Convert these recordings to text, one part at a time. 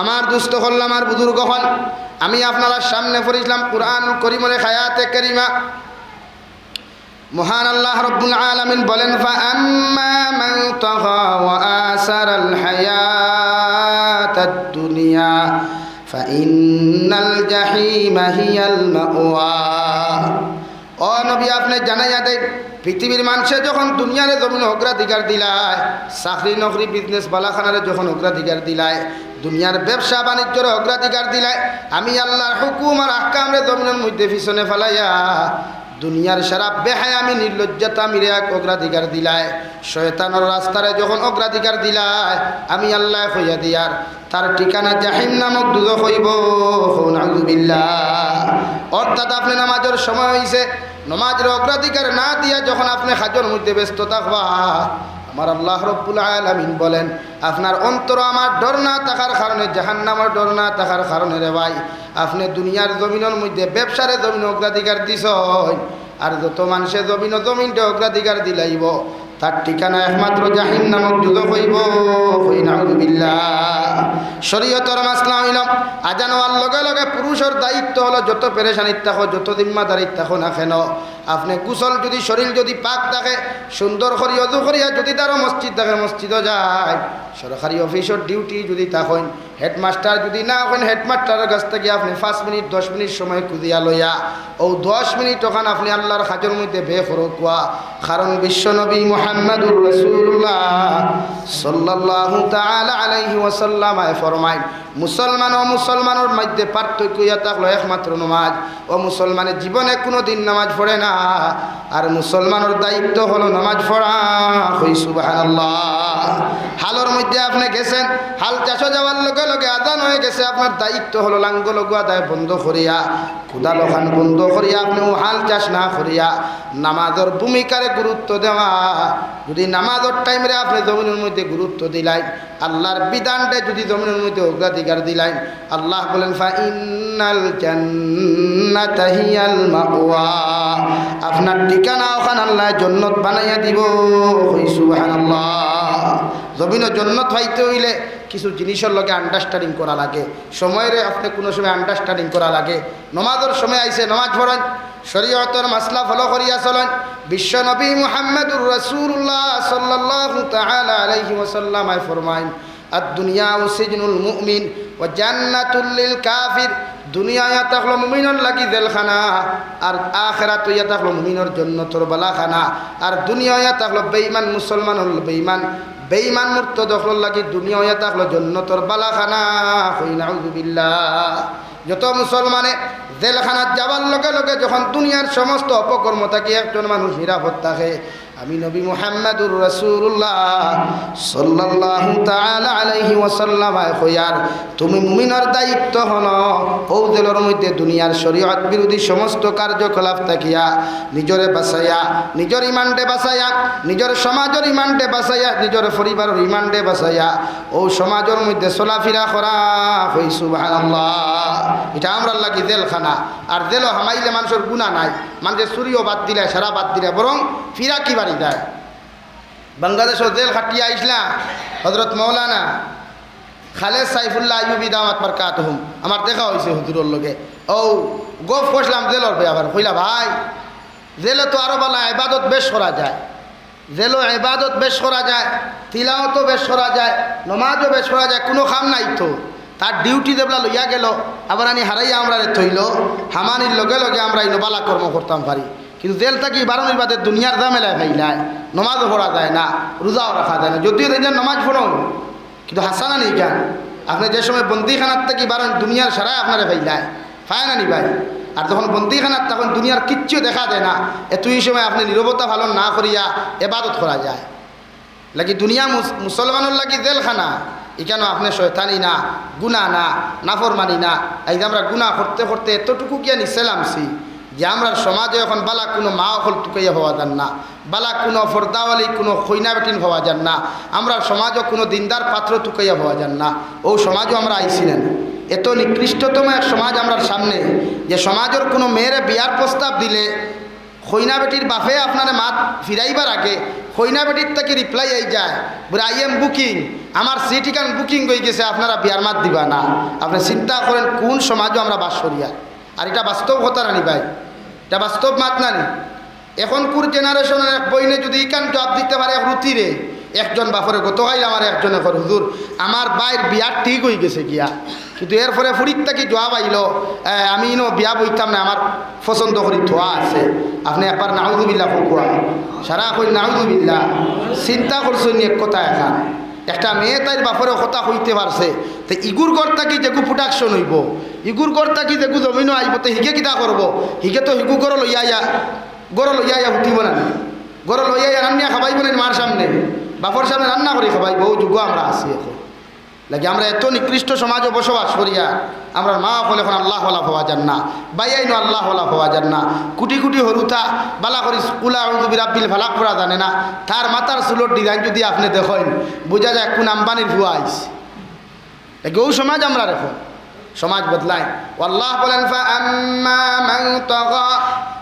আমার দুস্থ হল আমার বুজুর্গ হল আমি আপনারা সামনে পড়েছিলাম কোরআন করিমরে খায়াতে করিমা। মহান আল্লাহ রব্বুল আলামিন বলেন দুনিয়া ফাইন্নাল জাহিমা হিয়াল মাওয়া। ও নবী, আপনি জানাইয়া দেন পৃথিবীর মানুষে যখন দুনিয়ারে জমিন অগ্রাধিকার দিলায়, চাকরি নকরি বিজনেস বালাখানারে যখন অগ্রাধিকার দিলায়, দুনিয়ার ব্যবসা বাণিজ্যের অগ্রাধিকার দিলায়, আমি আল্লাহর হুকুম আর আহকামরে জমিনের মধ্যে পিছনে ফেলাইয়া, দুনিয়ার সারা বেহায় আমি, নির্লজ্জতা মিরে এক অগ্রাধিকার দিলায়। শয়তানোর রাস্তারে যখন অগ্রাধিকার দিলায়, আমি আল্লাহ হইয়া দিয়ার তার ঠিকানা জাহিম নামক দুধ হইব নাউজুবিল্লাহ অর্থাৎ আপনি নামাজের সময় হয়েছে নমাজের অগ্রাধিকার না দিয়া যখন আপনি হাজর মধ্যে ব্যস্ত থাকবা আমার আল্লাহ রব্বুল আলমিন বলেন, আপনার অন্তর আমার ডর না থাকার কারণে জাহান্নামার ডর না থাকার কারণে রে ভাই, আপনি দুনিয়ার জমিনের মধ্যে ব্যবসারে জমিন অগ্রাধিকার দিস আর যত মানুষের জমিন জমিনটা অগ্রাধিকার দিলাইব তার ঠিকানা একমাত্র জাহিন নামক যুগ হইব শরীয়তর মাসলা হইল আজানোয়ার লগে লগে পুরুষের দায়িত্ব হলো, যত পেরেশানির থাকো যত জিম্মাদারির থাকো না কেন আপনি কুশল যদি শরীর যদি পাক থাকে, সুন্দর করি অজু করিয়া যদি তারও মসজিদ থাকে, মসজিদও যায়। সরকারি অফিসের ডিউটি যদি থাকেন হেডমাস্টার যদি না হন হেডমাস্টারের কাছ থেকে আপনি পাঁচ মিনিট, দশ মিনিট সময় খুঁজিয়া লইয়া, ও দশ মিনিট ওখান আপনি আল্লাহর হাজর মধ্যে বে কোয়া কারণ বিশ্বনবী মোহাম্মদুর রসুল্লাহ সাল্লাহ তালা আলাইহি ওয়াসাল্লামায় ফরমাইন, মুসলমান ও মুসলমানের মধ্যে পার্থক্য ইয়া থাকল একমাত্র নমাজ। ও মুসলমানের জীবনে কোনো দিন নামাজ পড়ে না। আর মুসলমানের দায়িত্ব হলো নামাজ পড়া। হই সুবাহ হালর মধ্যে আপনি গেছেন, হাল চাষো যাওয়ার লগে লগে আদান হয়ে গেছে, আপনার দায়িত্ব হলো লাঙ্গ লগু আদায় বন্ধ করিয়া খুদা লখান বন্ধ করিয়া, আপনি হাল চাষ না করিয়া নামাজের ভূমিকারে গুরুত্ব দেওয়া। যদি নামাজের টাইমে আপনি জমিনের মধ্যে গুরুত্ব দিলাই আল্লাহর বিধানটা যদি জমিনের মধ্যে অগ্রাধিকার দিলাই আল্লাহ বলেন, ফা ইন্নাল জান্নাতা হিয়াল মাওয়া। আপনার ঠিকানা ওখান আল্লাহ জন্নত বানাইয়া দিব। হই সুবহানাল্লাহ। জমিনের জন্নত পাইতে হইলে কিছু জিনিসের লগে আন্ডারস্ট্যান্ডিং করা লাগে। সময়ের আপনি কোনো সময় আন্ডারস্ট্যান্ডিং করা লাগে। নমাজের সময় আইসে নমাজ পড়েন। শরীয়তর মাসলা ফলো করিয়া চলেন। বিশ্ব নবী মুহাম্মদুর রসুল্লাহ সাল্লাহ আলাইহি ওয়াসাল্লাম আই ফরমাইন আর দুনিয়া ও সিজনুল মুমিন। ও জান্নাতুল্লিল কাফির দুনিয়া ইয়া থাকল মুমিনের লাগি জেলখানা আর আখেরাত ইয়া থাকল মুমিনের জন্য তোর বালাখানা, আর দুনিয়া ইয়া থাকল বেইমান মুসলমান হল বেইমান বেইমান মূর্ত দখল লাগি দুনিয়া ইয়া থাকল জন্য তোর বালাখানা হই নাউজুবিল্লাহ যত মুসলমানে জেলখানাত যাবার লগে লগে যখন দুনিয়ার সমস্ত অপকর্ম থাকি, একজন মানুষ নিরাপদ থাকে। আমি নবী মুহাম্মাদুর রাসূলুল্লাহ সাল্লাল্লাহু তাআলা আলাইহি ওয়াসাল্লাম। হইয়ার তুমি মুমিনের দায়িত্ব হল ও মধ্যে দুনিয়ার শরীয়ত বিরোধী সমস্ত কার্যকলাপ থাকিয়া, নিজরে বাঁচাইয়া, নিজের ইমানডে বাঁচাইয়া, নিজের সমাজের ইমানডে বাঁচাইয়া, নিজের পরিবারের ইমানডে বাঁচাইয়া, ও সমাজের মধ্যে চলাফেরা করা হই সুবহানাল্লাহ। এটা আমরা লাগি জেলখানা। আর জেলও হামাইলে মানুষের গুণা নাই, মানুষের চুরিও বাদ দিলে, সারা বাদ দিলে, বরং ফিরা কি বাড়ি যায়। বাংলাদেশের জেল খাটিয়া আইসলা হজরত মৌলানা খালেদ সাইফুল্লাহ আইবি দামাত পার কাত হুম আমার দেখা হয়েছে হুজুরের লগে। ও গপ কষলাম জেলর বে আবার। কইলা, ভাই জেলে তো আরও বলা এবাদত বেশ করা যায়। জেলও এবাদত বেশ করা যায় তিলাওতো বেশ করা যায়, নমাজও বেশ করা যায়, কোনো খাম নাই তো। তার ডিউটি দেবলা লইয়া গেল। আবার আনি হারাইয়া আমরা থইল। হামানির লগে লগে আমরা এই নবালা কর্ম করতাম পারি। কিন্তু জেল থাকি বারণের বাদে দুনিয়ার দামেলায় ভাইলায় নমাজও পড়া যায় না, রোজাও রাখা যায় না। যদিও দেখেন নমাজ পড়ো, কিন্তু হাসানা নেই কেন? আপনি যে সময় বন্দিখানার থেকে বারণ দুনিয়ার সারাই আপনারা ভাইলায় পায় না নি ভাই। আর যখন বন্দিখানার তখন দুনিয়ার কিচ্ছু দেখা যায় না, এতই সময় আপনি নিরবতা ভালো না করিয়া এবাদত করা যায়। লাগি দুনিয়া মুসলমানের লাগি জেলখানা এখানে আপনি শয়তানি না গুণা না, নাফরমানি না? এই আমরা গুণা করতে করতে এতটুকু গিয়া নিছেলামছি যে আমরা সমাজে এখন বালা কোনো মা অকল টুকাইয়া হওয়া যান না, বালা কোনো ফর্দাওয়ালি, কোনো খৈনা বেটিন হওয়া যান না, আমরা সমাজও কোনো দিনদার পাত্র টুকাইয়া হওয়া যান না, ও সমাজও আমরা আইছিলেন এত নিকৃষ্টতম এক সমাজ আমরা সামনে, যে সমাজের কোনো মেয়েরে বিয়ার প্রস্তাব দিলে খৈনা বেটির বাফে আপনার মাত ফিরাইবার আগে খৈনা বেটির থেকে রিপ্লাই আই যায় বলে আই এম বুকিং আমার সিটি কান বুকিং হয়ে গেছে, আপনারা বিয়ার মাত দিবা না। আপনি চিন্তা করেন কোন সমাজও আমরা বাস করিয়া। আর এটা বাস্তব কথা নানি ভাই। এটা বাস্তব মাত নানি এখন কুর জেনারেশনের এক বইনে যদি ইকান জবাব দিতে পারে এক রুতিরে একজন বাপরে গতকাল আমার একজনে কর, হুজুর, আমার বাইর বিয়া ঠিক হয়ে গেছে গিয়া। কিন্তু এরপরে ফুরিত থাকি জবাব আইল আমি ইনো বিয়া বইতাম না, আমার পছন্দ করি থোয়া আছে। আপনি একবার নাউজুবিল্লা ফুকুয়া, সারা কই নাউজুবিল্লা চিন্তা করছেন এক কথা এখান। একটা মেয়ে তাই বাপরে কথা হইতে পারছে। তো ইগুর ঘর থাকি যেগু প্রোডাকশন হইব? ইগুর ঘর থাকি যেগু জমিনও আইব? তো হিগে কিতা করব? হিগে তো হিগু গড় লইয়া ইয়া গড় লইয়া ইয়া উঠিব না গড় লইয়া ইয়া রান্না খাবাইব না মার সামনে। বাপর সামনে রান্না করে খাবাইব ও যুগ আমরা আছি এখন। লাগে আমরা এত নিকৃষ্ট সমাজে বসবাস করিয়া আমরা মা হলে এখন আল্লাহ হলা হওয়া যান না বাইয়াইনো আল্লাহ হলা হওয়া যান না কুটি কুটি হরুতা বালা করি স্কুলা বিরাবিল ভালাক করা জানে না তার মাথার চুলোর ডিজাইন যদি আপনি দেখেন বোঝা যায় কোন আম্বানির ভুয়া আইস ও সমাজ আমরা রেখো সমাজ বদলায় আল্লাহ বলেন فَأَمَّا مَنْ طَغَى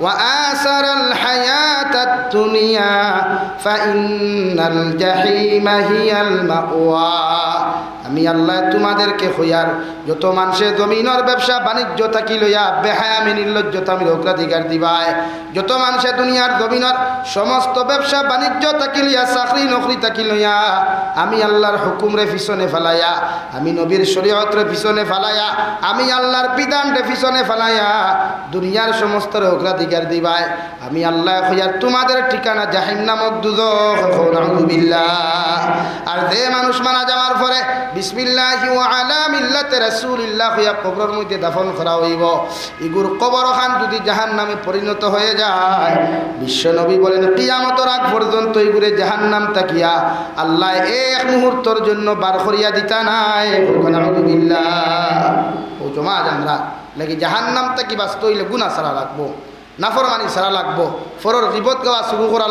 وآثر الحياة الدنيا فإن الجحيم هي المأوى আমি আল্লাহ তোমাদেরকে হইয়ার, যত মানুষের জমিনের ব্যবসা, বাণিজ্য থাকি লইয়া বেহায় আমি নির্লজ্জতা আমি অগ্রাধিকার দিবায় যত মানুষের দুনিয়ার জমিনের সমস্ত ব্যবসা, বাণিজ্য থাকি লইয়া, চাকরি, নকরি থাকি লইয়া, আমি আল্লাহর হুকুমরে পিছনে ফেলাইয়া, আমি নবীর শরীয়তরে পিছনে ফেলাইয়া, আমি আল্লাহর বিধানরে পিছনে ফেলাইয়া, দুনিয়ার সমস্ত অগ্রাধিকার দিবায় আমি আল্লাহ হইয়ার তোমাদের ঠিকানা জাহিম নামক দুজক আর যে মানুষ মারা যাওয়ার পরে বিসমিল্লাহি ওয়া আলা মিল্লাতে রাসূলিল্লাহ হইয়া কবরের মধ্যে দাফন করা হইব। ইগুর কবর খান যদি জাহান নামে পরিণত হয়ে যায় বিশ্ব নবী বলেন, কিয়ামতের আগ পর্যন্ত ইগুরে জাহান নাম তাকিয়া আল্লাহ এক মুহূর্তর জন্য বার করিয়া দিতা নাই। ও জমা আমরা লাগি জাহান নাম তাকি বাস্ত হইলে গুণা সারা লাগবো, নাফরমানি সারা লাগবো, ফরর, বিপদ গাওয়া শুরু করা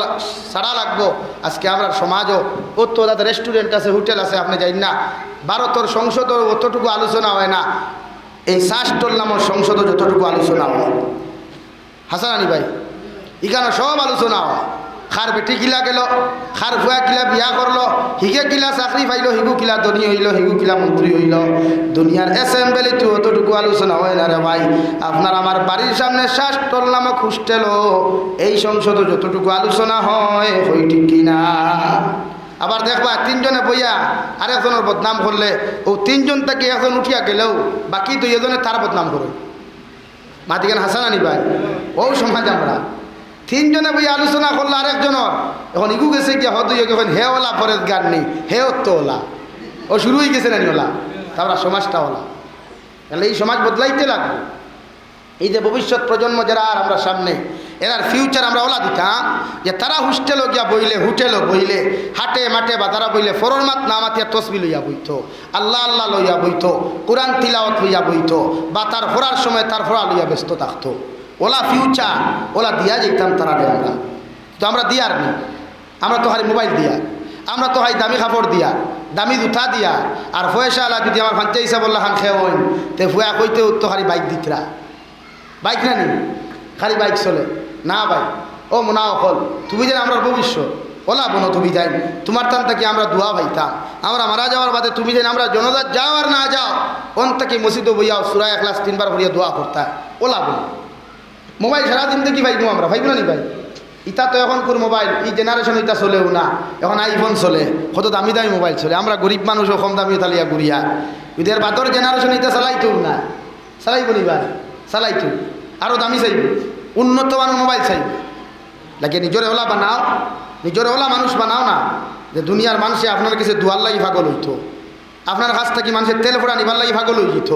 সারা লাগবো। আজকে আমরা সমাজও অত তাদের রেস্টুরেন্ট আছে হোটেল আছে, আপনি যাই না। ভারতের সংসদও অতটুকু আলোচনা হয় না। এই শাস্টল নামর সংসদও যতটুকু আলোচনা হয়। হাসান আনি ভাই, এখানে সব আলোচনা হয়। খার বেটি কিলা গেল, খার ভুয়া কিলা বিয়া করল, হিগে কিলা চাকরি পাইল, হিগু কিলা ধনী হইল, হিগু কিলা মন্ত্রী হইল। দুনিয়ার এসেম্বলিতে অতটুকু আলোচনা হয় না রে ভাই। আপনার আমার বাড়ির সামনে শাস্টল নামক হোস্টেল এই সংসদে যতটুকু আলোচনা হয় হই ঠিক কিনা? আবার দেখবা তিনজনে বইয়া আরেকজনের বদনাম করলে, ও তিনজন থেকে একজন উঠিয়া গেলেও বাকি দুই এজনে তার বদনাম করে। মাতিকেন হাসান আনি ভাই ও সমাজ আমরা। তিনজনে বই আলোচনা করল আরেকজনের। এখন ইগু গেছে গিয়া হদ এখন হে ওলা পরের গান নেই, হে তো ওলা। ও শুরু হয়ে গেছে নানি ওলা? তারপর সমাজটা ওলা। তাহলে এই সমাজ বদলাইতে লাগবে। এই যে ভবিষ্যৎ প্রজন্ম যারা আর আমরা সামনে এরার ফিউচার আমরা ওলা দিতাম যে তারা হোস্টেলও গিয়া বইলে হোটেলও বইলে, হাটে মাঠে বা তারা বইলে ফরর মাত না মাতিয়া তসবি লইয়া বইত, আল্লাহ আল্লাহ লইয়া বইত, কোরআন তিলাওয়াত লইয়া বইত, বা তার ফোরার সময় তার ফোরা লইয়া ব্যস্ত থাকতো। ওলা ফিউচার ওলা দিয়া যেতাম তারা আমরা। তো আমরা দিয়ার নি। আমরা তো হারি মোবাইল দিয়া। আমরা তো হয় দামি কাপড় দিয়া। দামি জুতা দিয়া। আর পয়সা আলা যদি আমার ফান্তে হিসাব বললা খান খেয়ে হইন। তে ফুয়া কইতে তো হারি বাইক দিতরা। বাইক না নি? খালি বাইক চলে। না ভাই। ও মনা অকল তুমি যেন আমরা ভবিষ্যৎ ওলা বোনো, তুমি যাই। তোমার তান থেকে আমরা দোয়া ভাইতাম আমরা মারা যাওয়ার বাদে তুমি যেন আমরা জনজাত যাও আর না যাও, অন থেকে মসজিদে বইয়াও সুরা এক লাখ তিনবার ভরিয়া দোয়া করতা। ওলা বোনো। মোবাইল সারাদিন দেখি ভাইবো আমরা ভাইবো না নি ভাই? ইটা তো এখন কোন মোবাইল, এই জেনারেশন ইটা চলেও না। এখন আইফোন চলে, কত দামি দামি মোবাইল চলে। আমরা গরিব মানুষও কম দামি তালিয়া ঘুরিয়া। ইদের বাদর জেনারেশন ইটা চালাইতেও না, চালাইব নি ভাই? চালাইতো আরও দামি চাইব। উন্নত মানের মোবাইল চাইব লাগে নিজরে ওলা বানাও, নিজরে ওলা মানুষ বানাও না। যে দুনিয়ার মানুষে আপনার কাছে দুয়ার লাগি ভাগল হইতো। আপনার কাছ থেকে মানুষের তেল ফোড়া নিবার লাগি ভাগল হয়ে যেত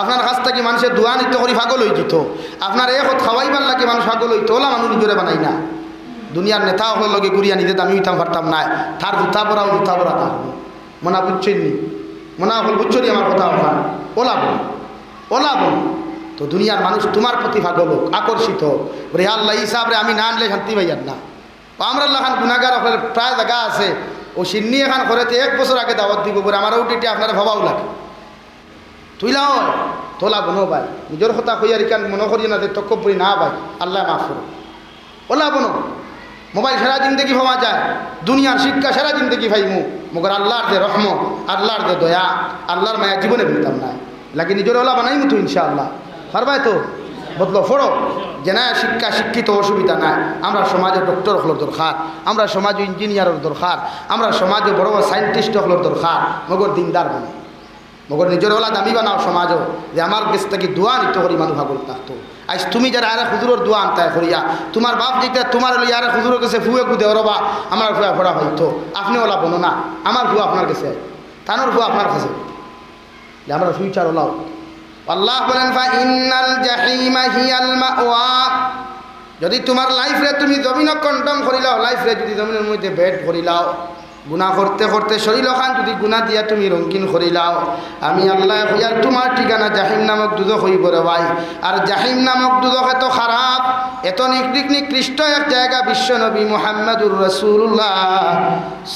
আপনার কাছ থেকে মানুষের দোয়া নিত্য করি ভাগল হয়ে যেত আপনার এক খাওয়াইবার লাগে মানুষ ভাগল হইতো, ওলা মানুষ নিজরে বানাই না। দুনিয়ার নেতা হল লগে গুড়িয়া নিতে দামি হইতাম, পারতাম না। তার জুতা পরাও, জুতা পরা থাকব মনা বুঝছেন নি মনা হল বুঝছ নি আমার কথা ওলা বল ওলা বল তো দুনিয়ার মানুষ তোমার প্রতি ভাগল হোক আকর্ষিত। বলে আল্লাহ হিসাবে আমি না আনলে শান্তি পাইয়ার না। আমরা খান গুণাগার আপনার প্রায় জায়গা আছে। ও সিন্নি এখান করেতে এক বছর আগে দাওয়াত দিব বলে আমার উঠিটি আপনার ভাবাও লাগে। তুইলা হয় তোলা বনো ভাই, নিজের কথা কইয়ার ইকান মনে করি না যে তক্কপুরি না ভাই, আল্লাহ মাফ করো ওলা বনো, মোবাইল সারা জিন্দগি ভাবা যায়, দুনিয়ার শিক্ষা সারা জিন্দগি ভাইমু, মগর আল্লাহর যে রহমত, আল্লাহর যে দয়া, আল্লাহর মায়া জীবনে পেতাম না। লাগে নিজের ওলা বানাইমু তো ইনশাআল্লাহ। পারবাই তো? বদলো ফোড়ো। যে না, শিক্ষা, শিক্ষিত, অসুবিধা নাই। আমরা সমাজে ডক্টর হলোর দরকার। আমরা সমাজে ইঞ্জিনিয়ারের দরকার। আমরা সমাজে বড় বড় সাইন্টিস্ট হলোর দরকার। মগর দিনদার বানাই মগর নিজের ওলা দামি বানাও সমাজও। যে আমার কাছ থেকে দোয়া নিতে করি মানুষ ভাগল থাকতো আজ তুমি যারা আরে হুজুরের দোয়া আনতায় করিয়া, তোমার বাপ যেটা তোমার হলে আরে হুজুরের কাছে ফুয়ে কুদে ওরবা আমার ফুয়া ফোড়া হইতো আপনি ওলা বলো না। আমার ফুয়া আপনার কাছে। তানোর ফুয়া আপনার কাছে। আমরা ফিউচার ওলাও। আল্লাহ বলেন যদি তোমার লাইফরে তুমি জমিন কন্টম করিলাও লাইফরে যদি জমিনের মধ্যে বেড করিলাও গুণা করতে করতে শরীর খান যদি গুণা দিয়া তুমি রঙ্গিন করিলাও, আমি আল্লাহ হইয়ার তোমার ঠিকানা জাহিম নামক দুদক হইব রে ভাই। আর জাহিম নামক দুদক এত খারাপ, এত নিকৃক নিকৃষ্ট এক জায়গা বিশ্বনবী মোহাম্মদুর রসুল্লাহ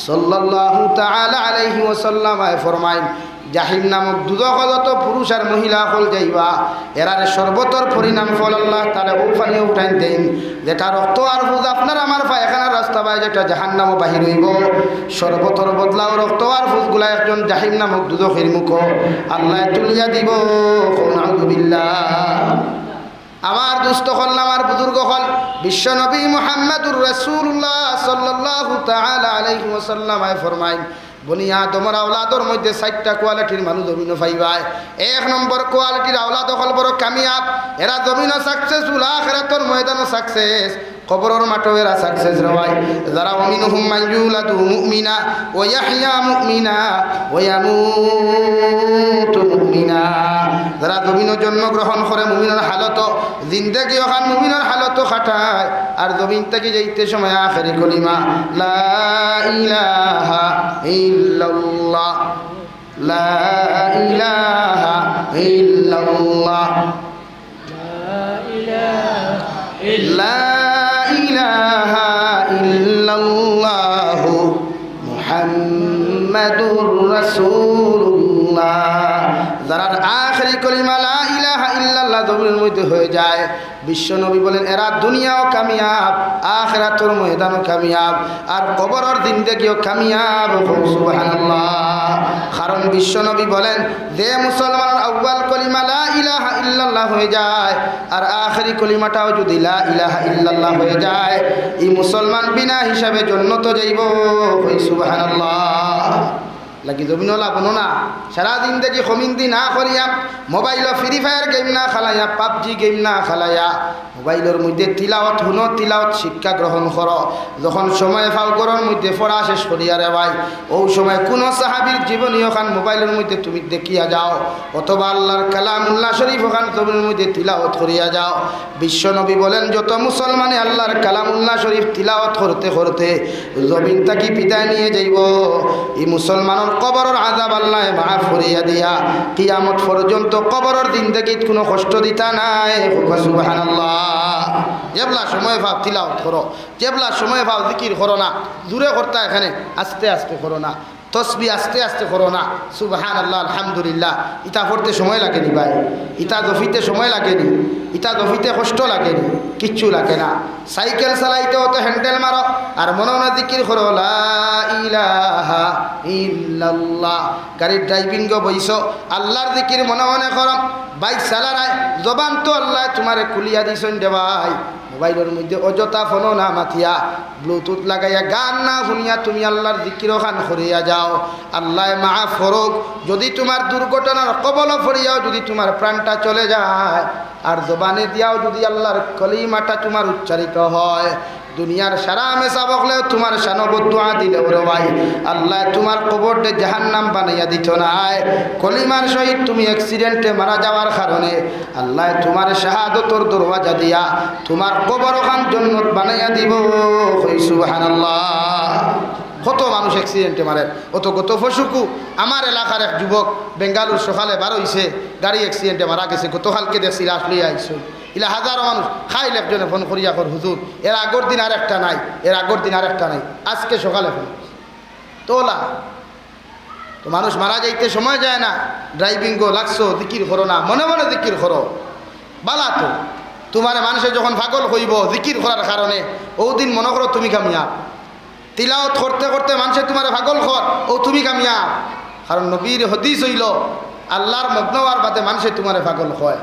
সাল্লাল্লাহু তাআলা আলাইহি ওয়াসাল্লাম ফরমাইন। জাহিম নামক দুদকত পুরুষ আর মহিলা হল যাইবা। এরারে সর্বতর পরিণাম ফল আল্লাহ তারা উফানি উঠাইন দেন, যেটা রক্ত আর ফুজ আপনার আমার পায়খানার রাস্তা পায়, যেটা জাহান নামও বাহির হইব। সর্বতর বদলাও রক্ত আর ফুজগুলা একজন জাহিম নামক দুদকের মুখ। আল্লাহ তুলিয়া দিব বিল্লাহ। আমার দুস্থ হল, আমার বুজুর্গ হল বিশ্বনবী মোহাম্মদুর রসুল্লাহ সাল্লাহ তালা আলাইহি ওসাল্লামায় ফরমাইন বনিয়া তোমার আওলাদর মধ্যে চারটা কোয়ালিটির মানুষ জমিন পাইবাই এক নম্বর কোয়ালিটির আওলাদ হল বড় কামিয়াব। এরা জমিন সাকসেসফুল আখেরাতর ময়দানও সাকসেস কবরর মাঠও এরা সাকসেস রওয়াই যারা অমিন হুম মাইজুলাতু মুমিনা ও ইয়াহিয়া মুমিনা ও ইয়ামুতু মুমিনা। যারা জমিনও জন্মগ্রহণ করে মুমিনের হালত, জিন্দেগি ওখান মুমিনের হালত খাটায়, আর জমিন থেকে যাইতে সময় আখেরি কলিমা, লা ইলাহা লা ইলাহা লা যারা কলিমা লা ইলাহা ইল্লাল্লাহ জমিনের মধ্যে হয়ে যায়। বিশ্বনবী বলেন, এরা দুনিয়াও কামিয়াব আখেরাতর ময়দানও কামিয়াব, আর কবরের জিন্দেগিও কামিয়াব। সুবহানাল্লাহ। কারণ বিশ্বনবী বলেন, যে মুসলমানের আউ্বাল কলিমা লা ইলাহা ইল্লাল্লাহ হয়ে যায়, আর আখেরি কলিমাটাও যদি লা ইলাহা ইল্লাল্লাহ হয়ে যায়, এই মুসলমান বিনা হিসাবে জন্নত যাইব। সুবহানাল্লাহ। লাগি জমিনলা বনো না। সারাদিন দেখি সমিন্দি না করিয়া মোবাইল ফ্রি ফায়ার গেম না খেলাইয়া, পাবজি গেম না খেলাইয়া। মোবাইলের মধ্যে তিলাওয়াত হুন তিলাওয়াত শিক্ষা গ্রহণ কর। যখন সময় ফাল করার মধ্যে পড়া শেষ করিয়া রে ভাই, ও সময় কোনো সাহাবির জীবনী ওখান মোবাইলের মধ্যে তুমি দেখিয়া যাও, অথবা আল্লাহর কালামুল্লাহ শরীফ ওখান জমির মধ্যে তিলাওয়াত করিয়া যাও। বিশ্বনবী বলেন, যত মুসলমানে আল্লাহর কালামুল্লাহ শরীফ তিলাওয়াত করতে করতে জমিন তাকি পিতায় নিয়ে যাইব। এই মুসলমানের কবরের আজাব আল্লাহ মাফ করিয়া দিয়া কিয়ামত পর্যন্ত কবরের দিন থেকে কোনো কষ্ট দিতা নাই। সুবহানাল্লাহ। যেবলা সময় ভাব তিলাও করো, যেবলা সময় ভাব জিকির করো না, দূরে করতা এখানে আস্তে আস্তে করো না, তসবি আস্তে আস্তে করো না সুবহান আল্লাহ আলহামদুলিল্লাহ ইটা পড়তে সময় লাগেনি ভাই ইটা দফিতে সময় লাগেনি ইটা দফিতে কষ্ট লাগেনি, কিচ্ছু লাগে না, সাইকেল চালাইতেও তো হ্যান্ডেল মারো আর মনে মনে দিকির করো, লা ইলাহা ইল্লাল্লাহ। গাড়ির ড্রাইভিংও বইস আল্লাহর দিকির মনে মনে করম বাইক চালারায় জবান তো আল্লাহ তোমারে খুলিয়া দিছন দে ভাই। মোবাইলের মধ্যে অযথা ফোনও না মাথিয়া, ব্লুটুথ লাগাইয়া গান না শুনিয়া তুমি আল্লাহর দিকির খান করিয়া যাও। আল্লাহ মা ফরক, যদি তোমার দুর্ঘটনার কবল ফরিয়াও যদি তোমার প্রাণটা চলে যায়, আর জবানে দিয়াও যদি আল্লাহর কলিমাটা তোমার উচ্চারিত হয়, দুনিয়ার সারা মেশা বকলেও তোমার সানবদুয়া দিলে ওরে ভাই। আল্লাহ তোমার কবরটে জাহান নাম বানাইয়া দিত নাই। কলিমার সহিত তুমি অ্যাক্সিডেন্টে মারা যাওয়ার কারণে আল্লাহ তোমার শাহাদতর দরওয়াজা দিয়া তোমার কবর খান জন্নত বানাইয়া দিব। কত মানুষ অ্যাক্সিডেন্টে মারে। অত কত ফসুকু। আমার এলাকার এক যুবক বেঙ্গালুর সকালে বার হইছে, গাড়ি অ্যাক্সিডেন্টে মারা গেছে। গতকালকে দেখছি, লাশ লইয়া আইসুন ইলা হাজারো মানুষ খাইল একজনে ফোন করিয়া কর, হুজুর, এর আগর দিন আর একটা নাই, এর আগর দিন আর একটা নাই। আজকে সকালে ফোন তোলা তো মানুষ মারা যাইতে সময় যায় না। ড্রাইভিং গো লাগছো, দিকির করো না। মনে মনে দিকির করো। বালা তো। তোমার মানুষে যখন পাগল হইব, জিকির করার কারণে, ও দিন মনে করো তুমি কামিয়া তিলাওত করতে করতে মানুষে তোমার পাগল কর, ও তুমি কামিয়াব। কারণ নবীর হদিস হইল, আল্লাহর মগ্ন হওয়ার বাদে মানুষে তোমার পাগল হয়।